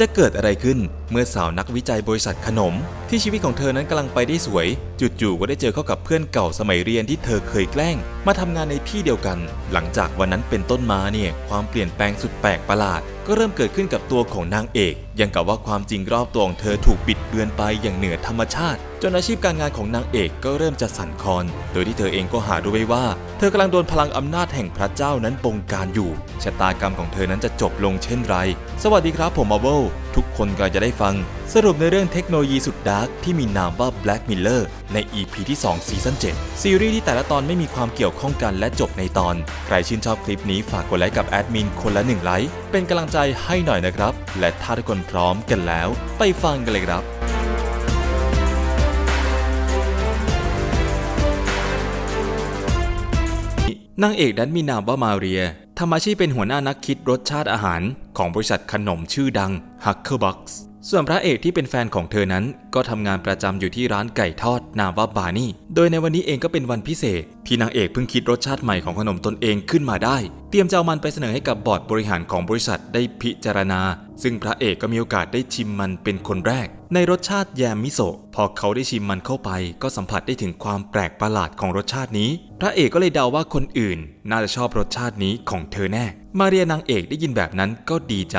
จะเกิดอะไรขึ้น เมื่อสาวนักวิจัยบริษัทขนม ที่ชีวิตของเธอนั้นกำลังไปได้สวย จู่ๆก็ได้เจอเข้ากับเพื่อนเก่าสมัยเรียนที่เธอเคยแกล้ง มาทำงานในที่เดียวกัน หลังจากวันนั้นเป็นต้นมาเนี่ยความเปลี่ยนแปลงสุดแปลกประหลาด ก็เริ่มเกิดขึ้นกับตัวของนางเอก ยังกับว่าความจริงรอบตัวของเธอถูกบิดเบือนไปอย่างเหนือธรรมชาติ จนอาชีพการงานของนางเอกก็เริ่มจะสั่นคลอน โดยที่เธอเองก็หารู้ไว้ว่า เธอกำลังโดนพลังอำนาจแห่งพระเจ้านั้นบงการอยู่ชะตากรรมของเธอนั้นจะจบลงเช่นไร สวัสดีครับผมมาเวล ทุกคนกำลังจะได้ฟัง สรุปในเรื่องเทคโนโลยีสุดดาร์กที่มีนามว่า Black Mirror ใน EP ที่2ซีซั่น7 ซีรีส์ที่แต่ละตอนไม่มีความเกี่ยวข้องกันและจบในตอน ใครชื่นชอบคลิปนี้ฝากกดไลค์กับแอดมินคนละ1ไลค์เป็นกำลังใจให้หน่อยนะครับ และถ้าทุกคนพร้อมกันแล้ว ไปฟังกันเลยครับนางเอกนั้นมีนามว่ามาเรีย ทำอาชีพเป็นหัวหน้านักคิดรสชาติอาหารของบริษัทขนมชื่อดัง Huckerbox ส่วนพระเอกที่เป็นแฟนของเธอนั้น ก็ทำงานประจำอยู่ที่ร้านไก่ทอดนามว่าบานี่ โดยในวันนี้เองก็เป็นวันพิเศษ ที่นางเอกเพิ่งคิดรสชาติใหม่ของขนมตนเองขึ้นมาได้ เตรียมจะเอามันไปเสนอให้กับบอร์ดบริหารของบริษัทได้พิจารณา ซึ่งพระเอกก็มีโอกาสได้ชิมมันเป็นคนแรก ในรสชาติแยมมิโซะพอเขาได้ชิมมันเข้าไป ก็สัมผัสได้ถึงความแปลกประหลาดของรสชาตินี้ พระเอกก็เลยเดาว่าคนอื่น น่าจะชอบรสชาตินี้ของเธอแน่ มาเรียนางเอกได้ยินแบบนั้นก็ดีใจ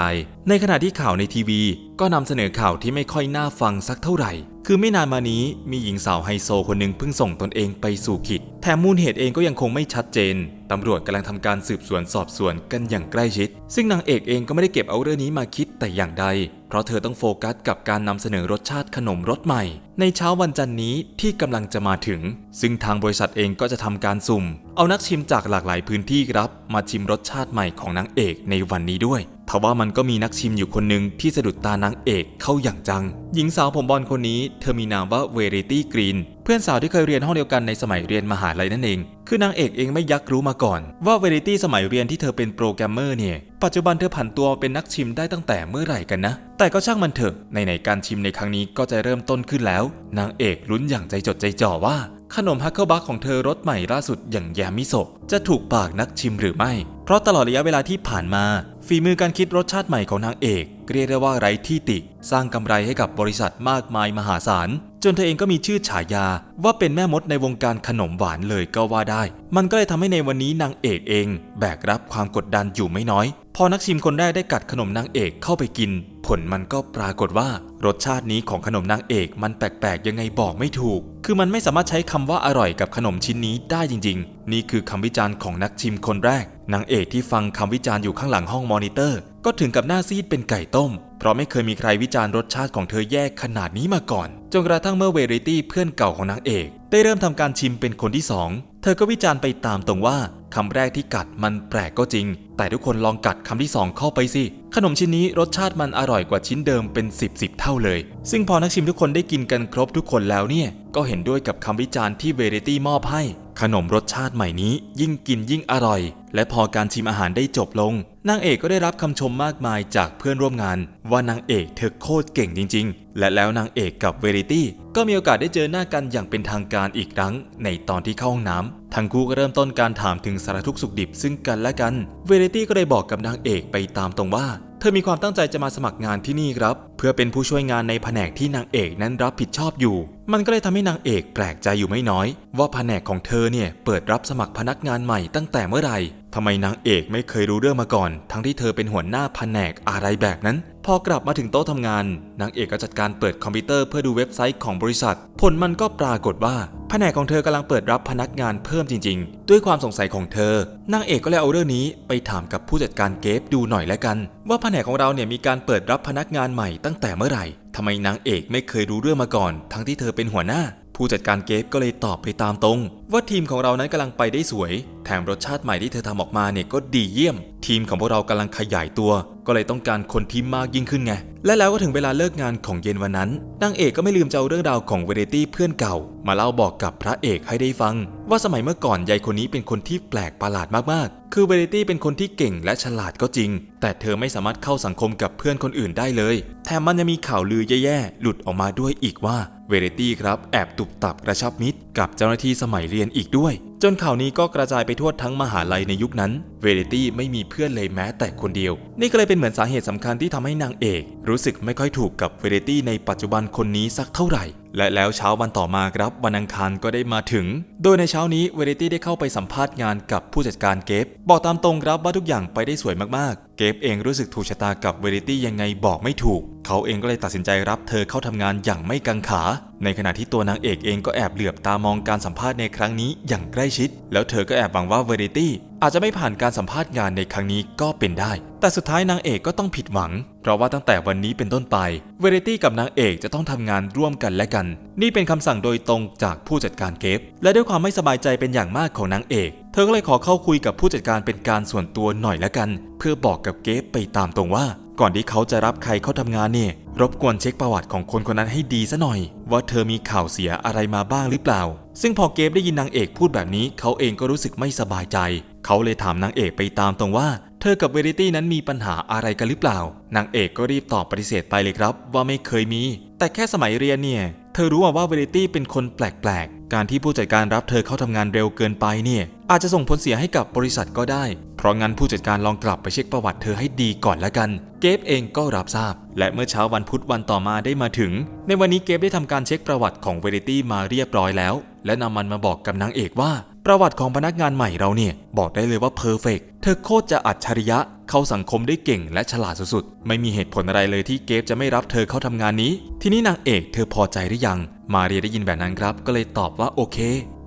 ในขณะที่ข่าวในทีวี ก็นำเสนอข่าวที่ไม่ค่อยน่าฟังสักเท่าไหร่ คือไม่นานมานี้มีหญิงสาวไฮโซคนหนึ่งเพิ่งส่งตนเองไปสู่ขิดแถมมูลเหตุเองก็ยังคงไม่ชัดเจน ตำรวจกำลังทำการสืบสวนสอบสวนกันอย่างใกล้ชิด ซึ่งนางเอกเองก็ไม่ได้เก็บเอาเรื่องนี้มาคิดแต่อย่างใด เพราะเธอต้องโฟกัสกับการนำเสนอรสชาติขนมรสใหม่ ในเช้าวันจันทร์นี้ที่กำลังจะมาถึง ซึ่งทางบริษัทเองก็จะทำการสุ่ม เอานักชิมจากหลากหลายพื้นที่ครับ มาชิมรสชาติใหม่ของนางเอกในวันนี้ด้วย ทว่ามันก็มีนักชิมอยู่คนหนึ่งที่สะดุดตานางเอกเข้าอย่างจัง หญิงสาวผมบอลคนนี้เธอมีนามว่าเวริตี้กรีน เพื่อนสาวที่เคยเรียนห้องเดียวกันในสมัยเรียนมหาลัยนั่นเอง คือนางเอกเองไม่ยักรู้มาก่อน ว่าเวริตี้สมัยเรียนที่เธอเป็นโปรแกรมเมอร์เนี่ย ปัจจุบันเธอผันตัวเป็นนักชิมได้ตั้งแต่เมื่อไหร่กันนะ แต่ก็ช่างมันเถอะ ในไหนการชิมในครั้งนี้ก็จะเริ่มต้นขึ้นแล้ว นางเอกลุ้นอย่างใจจดใจจ่อว่าขนมฮักเกิลบัคของเธอรสใหม่ล่าสุดอย่างแยมมิโซะจะถูกปากนักชิมหรือไม่ เพราะตลอดระยะเวลาที่ผ่านมา ฝีมือการคิดรสชาติใหม่ของนางเอกเรียกได้ว่าไร้ที่ติ สร้างกำไรให้กับบริษัทมากมายมหาศาล จนเธอเองก็มีชื่อฉายา ว่าเป็นแม่มดในวงการขนมหวานเลยก็ว่าได้ มันก็เลยทำให้ในวันนี้นางเอกเอง แบกรับความกดดันอยู่ไม่น้อย พอนักชิมคนแรกได้กัดขนมนางเอกเข้าไปกิน ผลมันก็ปรากฏว่ารสชาตินี้ของขนมนางเอกมันแปลกๆยังไงบอกไม่ถูก คือมันไม่สามารถใช้คำว่าอร่อยกับขนมชิ้นนี้ได้จริง ๆ นี่คือคำวิจารณ์ของนักชิมคนแรก นางเอกที่ฟังคำวิจารณ์อยู่ข้างหลังห้องมอนิเตอร์ ก็ถึงกับหน้าซีดเป็นไก่ต้ม เพราะไม่เคยมีใครวิจารณ์รสชาติของเธอแย่ขนาดนี้มาก่อน จนกระทั่งเมื่อเวริตี้เพื่อนเก่าของนางเอก ได้เริ่มทำการชิมเป็นคนที่สองเธอก็วิจารณ์ไปตามตรงว่าคำแรกที่กัดมันแปลกก็จริง แต่ทุกคนลองกัดคำที่สองเข้าไปสิ ขนมชิ้นนี้รสชาติมันอร่อยกว่าชิ้นเดิมเป็น 10บสเท่าเลย ซึ่งพอนักชิมทุกคนได้กินกันครบทุกคนแล้วเนี่ย ก็เห็นด้วยกับคำวิจารณ์ที่เวริตี้มอบให้ ขนมรสชาติใหม่นี้ยิ่งกินยิ่งอร่อย และพอการชิมอาหารได้จบลง นางเอกก็ได้รับคำชมมากมายจากเพื่อนร่วมงาน ว่านางเอกเธอโคตรเก่งจริง ๆ และแล้วนางเอกกับเวริตี้ก็มีโอกาสได้เจอหน้ากันอย่างเป็นทางการอีกครั้ง ในตอนที่เข้าห้องน้ำทั้งคู่ก็เริ่มต้นการถามถึงสารทุกข์สุขดิบซึ่งกันและกัน เวริตี้ก็ได้บอกกับนางเอกไปตามตรงว่า เธอมีความตั้งใจจะมาสมัครงานที่นี่ครับ เพื่อเป็นผู้ช่วยงานในแผนกที่นางเอกนั้นรับผิดชอบอยู่ มันก็เลยทำให้นางเอกแปลกใจอยู่ไม่น้อย ว่าแผนกของเธอเนี่ยเปิดรับสมัครพนักงานใหม่ตั้งแต่เมื่อไหร่ ทำไมนางเอกไม่เคยรู้เรื่องมาก่อน ทั้งที่เธอเป็นหัวหน้าแผนกอะไรแบบนั้น พอกลับมาถึงโต๊ะทำงาน นางเอกก็จัดการเปิดคอมพิวเตอร์เพื่อดูเว็บไซต์ของบริษัท ผลมันก็ปรากฏว่าแผนกของเธอกำลังเปิดรับพนักงานเพิ่มจริง ๆ ด้วยความสงสัยของเธอ นางเอกก็เลยเอาเรื่องนี้ไปถามกับผู้จัดการเกฟดูหน่อยแล้วกัน ว่าแผนกของเราเนี่ยมีการเปิดรับพนักงานใหม่ตั้งแต่เมื่อไหร่ทำไมนางเอกไม่เคยรู้เรื่องมาก่อน ทั้งที่เธอเป็นหัวหน้า ผู้จัดการเกฟก็เลยตอบไปตามตรง ว่าทีมของเรานั้นกำลังไปได้สวย แถมรสชาติใหม่ที่เธอทำออกมาเนี่ยก็ดีเยี่ยม ทีมของพวกเรากำลังขยายตัว ก็เลยต้องการคนที่มากยิ่งขึ้นไง และแล้วก็ถึงเวลาเลิกงานของเย็นวันนั้นนางเอกก็ไม่ลืมจะเอาเรื่องราวของเวเรตี้เพื่อนเก่า มาเล่าบอกกับพระเอกให้ได้ฟัง ว่าสมัยเมื่อก่อนยายคนนี้เป็นคนที่แปลกประหลาดมากๆ คือเวลิตี้เป็นคนที่เก่งและฉลาดก็จริง แต่เธอไม่สามารถเข้าสังคมกับเพื่อนคนอื่นได้เลย แถมมันยังมีข่าวลือแย่ๆ หลุดออกมาด้วยอีกว่าเวเรตี้ครับแอบตุบตับกระชับมิตรกับเจ้าหน้าที่สมัยเรียนอีกด้วยจนข่าวนี้ก็กระจายไปทั่วทั้งมหาลัยในยุคนั้น เวเรตี้ไม่มีเพื่อนเลยแม้แต่คนเดียว นี่ก็เลยเป็นเหมือนสาเหตุสำคัญที่ทำให้นางเอก รู้สึกไม่ค่อยถูกกับเวเรตี้ในปัจจุบันคนนี้สักเท่าไหร่ และแล้วเช้าวันต่อมาครับวันอังคารก็ได้มาถึง โดยในเช้านี้เวเรตี้ได้เข้าไปสัมภาษณ์งานกับผู้จัดการเกฟบอกตามตรงครับว่าทุกอย่างไปได้สวยมากๆ เกฟเองรู้สึกถูกชะตากับเวเรตี้ยังไงบอกไม่ถูก เขาเองก็เลยตัดสินใจรับเธอเข้าทำงานอย่างไม่กังขา ในขณะที่ตัวนางเอกเองก็แอบเหลือบตามองการสัมภาษณ์ในครั้งนี้อย่างใกล้ชิด แล้วเธอก็แอบหวังว่าเวเรตี้อาจจะไม่ผ่านการสัมภาษณ์งานในครั้งนี้ก็เป็นได้ แต่สุดท้ายนางเอกก็ต้องผิดหวัง เพราะว่าตั้งแต่วันนี้เป็นต้นไป เวเรตี้กับนางเอกจะต้องทำงานร่วมกันและกัน นี่เป็นคำสั่งโดยตรงจากผู้จัดการเกฟ และด้วยความไม่สบายใจเป็นอย่างมากของนางเอก ธอก็เลยขอเข้าคุยกับผู้จัดการเป็นการส่วนตัวหน่อยละกัน เพื่อบอกกับเกฟไปตามตรงว่า ก่อนที่เขาจะรับใครเข้าทำงานเนี่ย รบกวนเช็คประวัติของคนคนนั้นให้ดีซะหน่อย ว่าเธอมีข่าวเสียอะไรมาบ้างหรือเปล่า ซึ่งพอเกฟได้ยินนางเอกพูดแบบนี้ เขาเองก็รู้สึกไม่สบายใจ เขาเลยถามนางเอกไปตามตรงว่า เธอกับเวริตี้นั้นมีปัญหาอะไรกันหรือเปล่านางเอกก็รีบตอบปฏิเสธไปเลยครับ ว่าไม่เคยมี แต่แค่สมัยเรียนเนี่ยเธอรู้มาว่าเวริตี้เป็นคนแปลก การที่ผู้จัดการรับเธอเข้าทำงานเร็วเกินไปเนี่ย อาจจะส่งผลเสียให้กับบริษัทก็ได้ เพราะงั้นผู้จัดการลองกลับไปเช็คประวัติเธอให้ดีก่อนละกัน เกฟเองก็รับทราบ และเมื่อเช้าวันพุธวันต่อมาได้มาถึง ในวันนี้เกฟได้ทำการเช็คประวัติของเวริตี้มาเรียบร้อยแล้ว และนำมันมาบอกกับนางเอกว่า ประวัติของพนักงานใหม่เราเนี่ย บอกได้เลยว่าเพอร์เฟกเธอโคตรจะอัจฉริยะเข้าสังคมได้เก่งและฉลาดสุดๆ ไม่มีเหตุผลอะไรเลยที่เกฟจะไม่รับเธอเข้าทำงานนี้ ทีนี้นางเอกเธอพอใจหรือยัง มาเรียได้ยินแบบนั้นครับ ก็เลยตอบว่าโอเค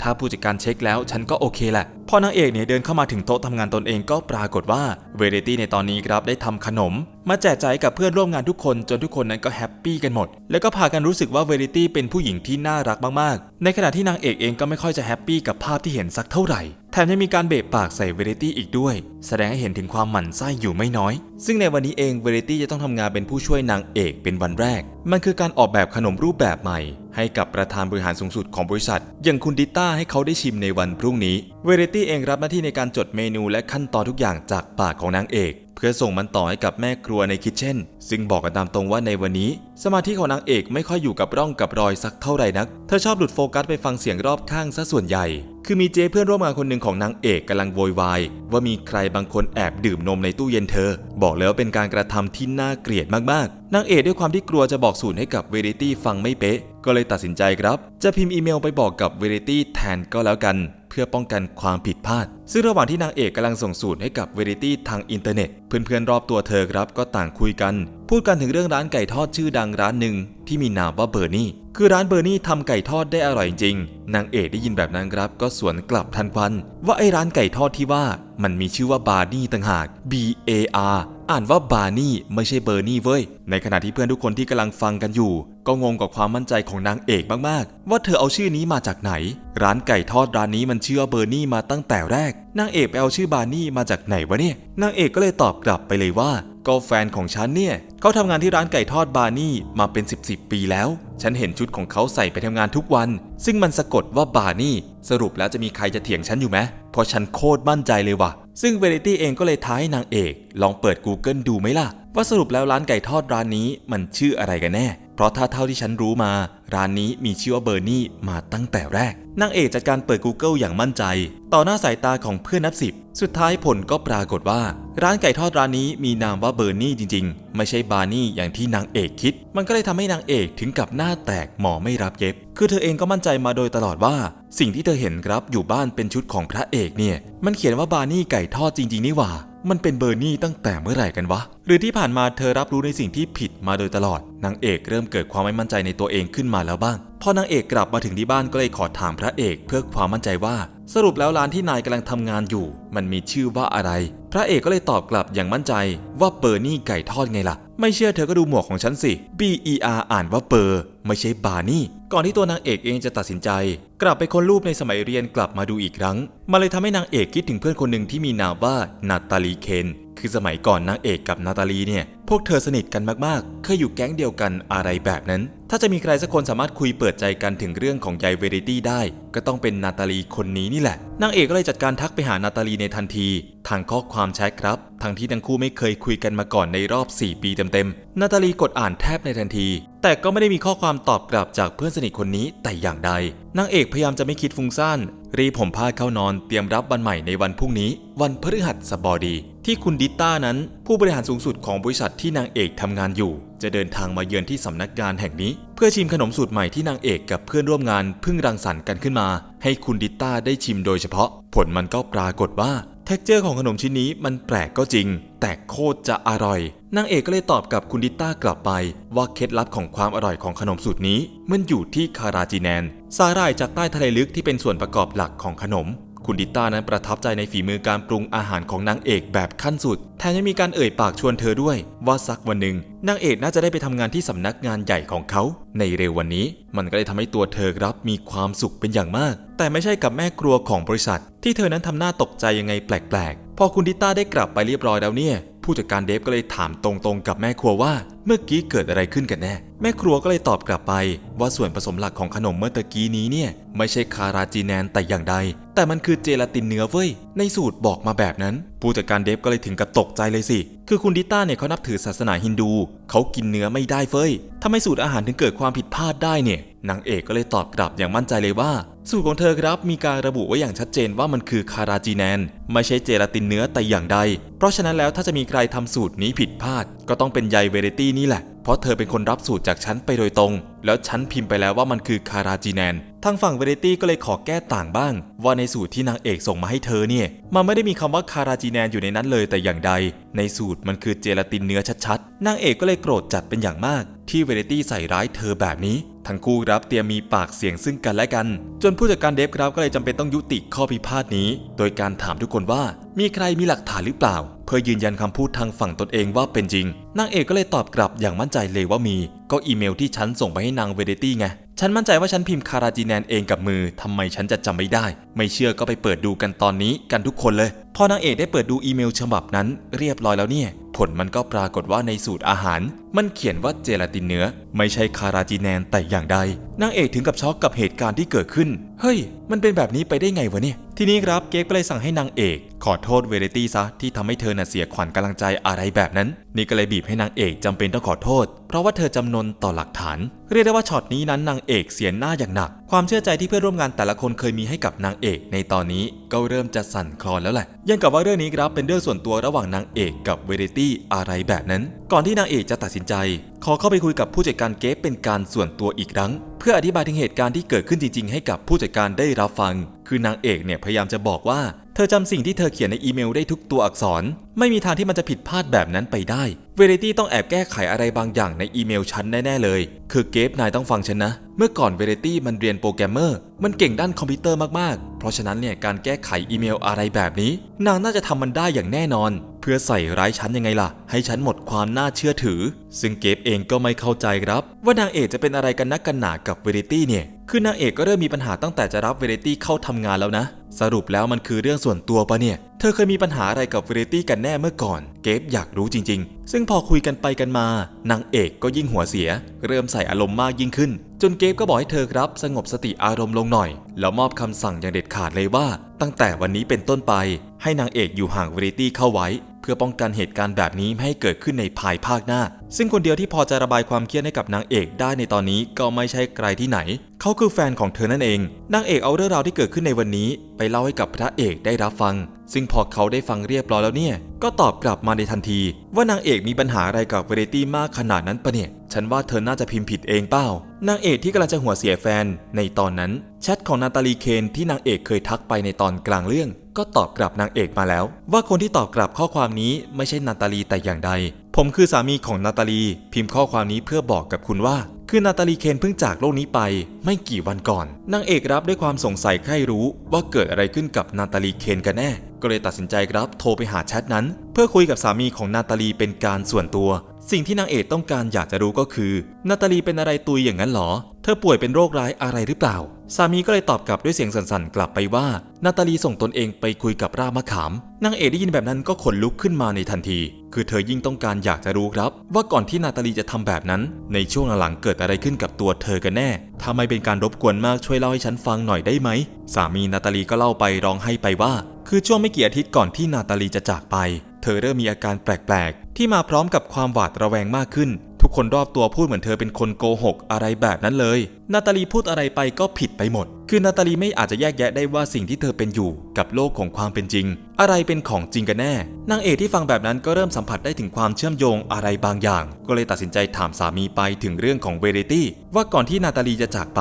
ถ้าผู้จัดการเช็คแล้วฉันก็โอเคแหละ พอนางเอกเนี่ยเดินเข้ามาถึงโต๊ะทำงานตนเองก็ปรากฏว่าเวเรตี้ในตอนนี้ครับได้ทำขนม มาแจกจ่ายกับเพื่อนร่วมงานทุกคนจนทุกคนนั้นก็แฮปปี้กันหมด แล้วก็พากันรู้สึกว่าเวเรตี้เป็นผู้หญิงที่น่ารักมากๆ ในขณะที่นางเอกเองก็ไม่ค่อยจะแฮปปี้กับภาพที่เห็นสักเท่าไหร่แถมยังมีการเบะปากใส่เวเรตี้อีกด้วย แสดงให้เห็นถึงความหมั่นไส้อยู่ไม่น้อย ซึ่งในวันนี้เองเวเรตี้จะต้องทำงานเป็นผู้ช่วยนางเอกเป็นวันแรก มันคือการออกแบบขนมรูปแบบใหม่ ให้กับประธานบริหารสูงสุดของบริษัท อย่างคุณดิต้าให้เขาได้ชิมในวันพรุ่งนี้ เวเรตี้เองรับหน้าที่ในการจดเมนูและขั้นตอนทุกอย่างจากปากของนางเอกเพื่อส่งมันต่อให้กับแม่ครัวในคิทเช่น ซึ่งบอกกันตามตรงว่าในวันนี้ สมาธิของนางเอกไม่ค่อยอยู่กับร่องกับรอยสักเท่าไหร่นัก เธอชอบหลุดโฟกัสไปฟังเสียงรอบข้างซะส่วนใหญ่ คือมีเจเพื่อนร่วมงานคนหนึ่งของนางเอกกำลังโวยวายว่ามีใครบางคนแอบดื่มนมในตู้เย็นเธอ บอกแล้วาเป็นการกระทำที่น่าเกลียดมากๆ นางเอกด้วยความที่กลัวจะบอกสูตรให้กับเวริตี้ฟังไม่เป๊ะ ก็เลยตัดสินใจครับ จะพิมพ์อีเมลไปบอกกับเวริตี้แทนก็แล้วกัน เพื่อป้องกันความผิดพลาด ซึ่งระหว่างที่นางเอกกำลังส่งสูตรให้กับเวริตี้ทางอินเทอร์เน็ต เพื่อนๆรอบตัวเธอครับก็ต่างคุยกัน พูดกันถึงเรื่องร้านไก่ทอดชื่อดังร้านหนึ่งที่มีนามว่าเบอร์นี่ คือร้านเบอร์นี่ทำไก่ทอดได้อร่อยจริง นางเอกได้ยินแบบนั้นครับ ก็สวนกลับทันควัน ว่าไอ้ร้านไก่ทอดที่ว่า มันมีชื่อว่าบาร์นี่ต่างหาก B A R อ่านว่าบาร์นี่ไม่ใช่เบอร์นี่เว้ย ในขณะที่เพื่อนทุกคนที่กำลังฟังกันอยู่ ก็งงกับความมั่นใจของนางเอกมากๆ ว่าเธอเอาชื่อนี้มาจากไหน ร้านไก่ทอดร้านนี้มันชื่อว่าเบอร์นี่มาตั้งแต่แรก นางเอกไปเอาชื่อบาร์นี่มาจากไหนวะเนี่ย นางเอกก็เลยตอบกลับไปเลยว่า ก็แฟนของฉันเนี่ยเขาทำงานที่ร้านไก่ทอดบาร์นี่มาเป็น 10บสปีแล้ว ฉันเห็นชุดของเขาใส่ไปทำงานทุกวัน ซึ่งมันสะกดว่าบาร์นี่ สรุปแล้วจะมีใครจะเถียงฉันอยู่ไหมเพราะฉันโคตรมั่นใจเลยว่ะ ซึ่งเวลิตี้เองก็เลยท้ายนางเอก ลองเปิด Google ดูไหมล่ะ ว่าสรุปแล้วร้านไก่ทอดร้านนี้มันชื่ออะไรกันแน่ ราะถ้าเท่าที่ฉันรู้มา ร้านนี้มีชื่อว่าเบอร์นี่มาตั้งแต่แรก นางเอกจัดการเปิด Google อย่างมั่นใจ ต่อหน้าสายตาของเพื่อนนับสิบ สุดท้ายผลก็ปรากฏว่า ร้านไก่ทอดร้านนี้มีนามว่าเบอร์นี่จริง ๆ ไม่ใช่บาร์นี่อย่างที่นางเอกคิด มันก็เลยทำให้นางเอกถึงกับหน้าแตกหมอไม่รับเย็บ คือเธอเองก็มั่นใจมาโดยตลอดว่า สิ่งที่เธอเห็นครับอยู่บ้านเป็นชุดของพระเอกเนี่ย มันเขียนว่าบาร์นี่ไก่ทอดจริง ๆ นี่หว่า มันเป็นเบอร์นี่ตั้งแต่เมื่อไหร่กันวะ หรือที่ผ่านมาเธอรับรู้ในสิ่งที่ผิดมาโดยตลอด นางเอกเริ่มเกิดความไม่มั่นใจในตัวเองขึ้นมาแล้วบ้าง พอนางเอกกลับมาถึงที่บ้านก็เลยขอถามพระเอก เพื่อความมั่นใจว่า สรุปแล้วร้านที่นายกำลังทำงานอยู่ มันมีชื่อว่าอะไร พระเอกก็เลยตอบกลับอย่างมั่นใจว่าเปอร์นี่ไก่ทอดไงล่ะ ไม่เชื่อเธอก็ดูหมวกของฉันสิ B E R อ่านว่าเปอร์ ไม่ใช่บาร์นี่ ก่อนที่ตัวนางเอกเองจะตัดสินใจ กลับไปค้นรูปในสมัยเรียนกลับมาดูอีกครั้ง มาเลยทำให้นางเอกคิดถึงเพื่อนคนหนึ่งที่มีนามว่านาตาลีเคน คือสมัยก่อนนางเอกกับนาตาลีเนี่ย พวกเธอสนิทกันมากๆ เคยอยู่แก๊งเดียวกันอะไรแบบนั้น ถ้าจะมีใครสักคนสามารถคุยเปิดใจกันถึงเรื่องของยายเวเรตี้ได้ ก็ต้องเป็นนาตาลีคนนี้นี่แหละ นางเอกก็เลยจัดการทักไปหานาตาลีในทันที ทางข้อความแชทครับ ทั้งที่ทั้งคู่ไม่เคยคุยกันมาก่อนในรอบ 4 ปีเต็มๆ นาตาลีกดอ่านแทบในทันที แต่ก็ไม่ได้มีข้อความตอบกลับจากเพื่อนสนิทคนนี้แต่อย่างใด นางเอกพยายามจะไม่คิดฟุ้งซ่านรีบผมผ้าเข้านอนเตรียมรับวันใหม่ในวันพรุ่งนี้ วันพฤหัสบดี ที่คุณดิต้านั้น ผู้บริหารสูงสุดของบริษัทที่นางเอกทำงานอยู่ จะเดินทางมาเยือนที่สำนักงานแห่งนี้ เพื่อชิมขนมสูตรใหม่ที่นางเอกกับเพื่อนร่วมงานเพิ่งรังสรรค์กันขึ้นมา ให้คุณดิต้าได้ชิมโดยเฉพาะ ผลมันก็ปรากฏว่าเท็กเจอร์ของขนมชิ้นนี้มันแปลกก็จริง แต่โคตรจะอร่อยนางเอกก็เลยตอบกับคุณดิต้ากลับไป ว่าเคล็ดลับของความอร่อยของขนมสูตรนี้ มันอยู่ที่คาราจีแนน สาหร่ายจากใต้ทะเลลึกที่เป็นส่วนประกอบหลักของขนม คุณดิต้านั้นประทับใจในฝีมือการปรุงอาหารของนางเอกแบบขั้นสุด แถมยังมีการเอ่ยปากชวนเธอด้วย ว่าสักวันหนึ่ง นางเอกน่าจะได้ไปทำงานที่สำนักงานใหญ่ของเขา ในเร็ววันนี้ มันก็เลยทำให้ตัวเธอรับมีความสุขเป็นอย่างมาก แต่ไม่ใช่กับแม่ครัวของบริษัท ที่เธอนั้นทำหน้าตกใจยังไงแปลกๆ พอคุณดิต้าได้กลับไปเรียบร้อยแล้วเนี่ย ผู้จัดการเดฟก็เลยถามตรงๆ กับแม่ครัวว่า เมื่อกี้เกิดอะไรขึ้นกันแน่ แม่ครัวก็เลยตอบกลับไป ว่าส่วนผสมหลักของขนมเมื่อตะกี้นี้เนี่ยไม่ใช่คาราจีแนนแต่อย่างใด แต่มันคือเจลาตินเนื้อเว้ย ในสูตรบอกมาแบบนั้น ผู้จัดการเดฟก็เลยถึงกับตกใจเลยสิ คือคุณดิต้าเนี่ยเขานับถือศาสนาฮินดู เขากินเนื้อไม่ได้เฟ้ยทำไมสูตรอาหารถึงเกิดความผิดพลาดได้เนี่ยนางเอกก็เลยตอบกลับอย่างมั่นใจเลยว่า สูตรของเธอครับมีการระบุไว้อย่างชัดเจนว่ามันคือคาราจีแนน ไม่ใช่เจลาตินเนื้อแต่อย่างใด เพราะฉะนั้นแล้วถ้าจะมีใครทำสูตรนี้ผิดพลาด ก็ต้องเป็นยายเวเรตี้นี่แหละ เพราะเธอเป็นคนรับสูตรจากฉันไปโดยตรง แล้วฉันพิมพ์ไปแล้วว่ามันคือคาราจีแนน ทางฝั่งเวเรตี้ก็เลยขอแก้ต่างบ้าง ว่าในสูตรที่นางเอกส่งมาให้เธอเนี่ย มันไม่ได้มีคำว่าคาราจีแนนอยู่ในนั้นเลยแต่อย่างใด ในสูตรมันคือเจลาตินเนื้อชัดๆ นางเอกก็เลยโกรธจัดเป็นอย่างมาก ที่เวเรตี้ใส่ร้ายเธอแบบนี้ ทั้งคู่รับเตรียมมีปากเสียงซึ่งกันและกัน จนผู้จัดการเดฟครับก็เลยจำเป็นต้องยุติข้อพิพาทนี้ โดยการถามทุกคนว่ามีใครมีหลักฐานหรือเปล่า พื่อยืนยันคำพูดทางฝั่งตนเองว่าเป็นจริง นางเอกก็เลยตอบกลับอย่างมั่นใจเลยว่ามี ก็อีเมลที่ฉันส่งไปให้นางเวเดตี้ไง ฉันมั่นใจว่าฉันพิมพ์คาราจีแนนเองกับมือ ทำไมฉันจะจำไม่ได้ ไม่เชื่อก็ไปเปิดดูกันตอนนี้กันทุกคนเลย พอนางเอกได้เปิดดูอีเมลฉบับนั้น เรียบร้อยแล้วเนี่ย ผลมันก็ปรากฏว่าในสูตรอาหาร มันเขียนว่าเจลาตินเนื้อ ไม่ใช่คาราจีแนนแต่อย่างใด นางเอกถึงกับช็อกกับเหตุการณ์ที่เกิดขึ้น เฮ้ย มันเป็นแบบนี้ไปได้ไงวะเนี่ย ทีนี้ครับเก๊กก็เลยสั่งให้นางเอก ขอโทษเวเรตี้ซะที่ทำให้เธอน่ะเสียขวัญกำลังใจอะไรแบบนั้น นี่ก็เลยบีบให้นางเอกจำเป็นต้องขอโทษ เพราะว่าเธอจำนนต่อหลักฐาน เรียกได้ว่าช็อตนี้นั้นนางเอกเสียหน้าอย่างหนัก ความเชื่อใจที่เพื่อนร่วมงานแต่ละคนเคยมีให้กับนางเอกในตอนนี้ก็เริ่มจะสั่นคลอนแล้วแหละยังกับว่าเรื่องนี้ครับเป็นเรื่องส่วนตัวระหว่างนางเอกกับเวเรตี้อะไรแบบนั้น ก่อนที่นางเอกจะตัดสินใจ ขอเข้าไปคุยกับผู้จัดการเกฟเป็นการส่วนตัวอีกครั้ง เพื่ออธิบายถึงเหตุการณ์ที่เกิดขึ้นจริง ๆ ให้กับผู้จัดการได้รับฟัง คือนางเอกเนี่ยพยายามจะบอกว่า ธอจำสิ่งที่เธอเขียนในอีเมลได้ทุกตัวอักษร ไม่มีทางที่มันจะผิดพลาดแบบนั้นไปได้ เวเรตี้ต้องแอบแก้ไขอะไรบางอย่างในอีเมลฉันแน่ ๆ เลย คือเกฟนายต้องฟังฉันนะ เมื่อก่อนเวเรตี้มันเรียนโปรแกรมเมอร์ มันเก่งด้านคอมพิวเตอร์มาก ๆ เพราะฉะนั้นเนี่ยการแก้ไขอีเมลอะไรแบบนี้ นางน่าจะทำมันได้อย่างแน่นอน เพื่อใส่ร้ายฉันยังไงล่ะ ให้ฉันหมดความน่าเชื่อถือ ซึ่งเกฟเองก็ไม่เข้าใจครับ ว่านางเอกจะเป็นอะไรกันนักกันหนากับเวเรตี้เนี่ย คือนางเอกก็เริ่มมีปัญหาตั้งแต่จะรับเวเรตี้เข้าทำงานแล้วนะ สรุปแล้วมันคือเรื่องส่วนตัวปะเนี่ย เธอเคยมีปัญหาอะไรกับเวรตี้กันแน่เมื่อก่อน เกฟอยากรู้จริง ๆ ซึ่งพอคุยกันไปกันมา นางเอกก็ยิ่งหัวเสีย เริ่มใส่อารมณ์มากยิ่งขึ้น จนเกฟก็บอกให้เธอครับ สงบสติอารมณ์ลงหน่อย แล้วมอบคำสั่งอย่างเด็ดขาดเลยว่า ตั้งแต่วันนี้เป็นต้นไป ให้นางเอกอยู่ห่างเวเรตี้เข้าไว้ เพื่อป้องกันเหตุการณ์แบบนี้ไม่ให้เกิดขึ้นในภายภาคหน้า ซึ่งคนเดียวที่พอจะระบายความเครียดให้กับนางเอกได้ในตอนนี้ก็ไม่ใช่ใครที่ไหน เขาคือแฟนของเธอนั่นเอง นางเอกเอาเรื่องราวที่เกิดขึ้นในวันนี้ ไปเล่าให้กับพระเอกได้รับฟัง ซึ่งพอเขาได้ฟังเรียบร้อยแล้วเนี่ย ก็ตอบกลับมาในทันที ว่านางเอกมีปัญหาอะไรกับเวเรตี้มากขนาดนั้นปะเนี่ย ฉันว่าเธอน่าจะพิมพ์ผิดเองเปล่านางเอกที่กำลังจะหัวเสียแฟนในตอนนั้นแชทของนาตาลีเคนที่นางเอกเคยทักไปในตอนกลางเรื่อง ก็ตอบกลับนางเอกมาแล้ว ว่าคนที่ตอบกลับข้อความนี้ไม่ใช่นาตาลีแต่อย่างใด ผมคือสามีของนาตาลี พิมพ์ข้อความนี้เพื่อบอกกับคุณว่า คือนาตาลีเคนเพิ่งจากโลกนี้ไป ไม่กี่วันก่อนนางเอกรับด้วยความสงสัยใคร่รู้ว่าเกิดอะไรขึ้นกับนาตาลีเคนกันแน่ ก็เลยตัดสินใจรับโทรไปหาแชทนั้น เพื่อคุยกับสามีของนาตาลีเป็นการส่วนตัว สิ่งที่นางเอกต้องการอยากจะรู้ก็คือ นาตาลีเป็นอะไรตุยอย่างนั้นหรอ ธอป่วยเป็นโรคร้ายอะไรหรือเปล่า สามีก็เลยตอบกลับด้วยเสียงสั่นๆ กลับไปว่า นาตาลีส่งตนเองไปคุยกับรามะขาม นางเอกได้ยินแบบนั้นก็ขนลุกขึ้นมาในทันที คือเธอยิ่งต้องการอยากจะรู้ครับ ว่าก่อนที่นาตาลีจะทำแบบนั้น ในช่วงหลังๆเกิดอะไรขึ้นกับตัวเธอกันแน่ถ้าไม่เป็นการรบกวนมากช่วยเล่าให้ฉันฟังหน่อยได้ไหม สามีนาตาลีก็เล่าไปร้องให้ไปว่า คือช่วงไม่กี่อาทิตย์ก่อนที่นาตาลีจะจากไป เธอเริ่มมีอาการแปลกๆ ที่มาพร้อมกับความหวาดระแวงมากขึ้น ทุกคนรอบตัวพูดเหมือนเธอเป็นคนโกหกอะไรแบบนั้นเลย นาตาลีพูดอะไรไปก็ผิดไปหมด คือนาตาลีไม่อาจจะแยกแยะได้ว่าสิ่งที่เธอเป็นอยู่กับโลกของความเป็นจริง อะไรเป็นของจริงกันแน่ นางเอกที่ฟังแบบนั้นก็เริ่มสัมผัสได้ถึงความเชื่อมโยงอะไรบางอย่าง ก็เลยตัดสินใจถามสามีไปถึงเรื่องของเวเรตี้ว่าก่อนที่นาตาลีจะจากไป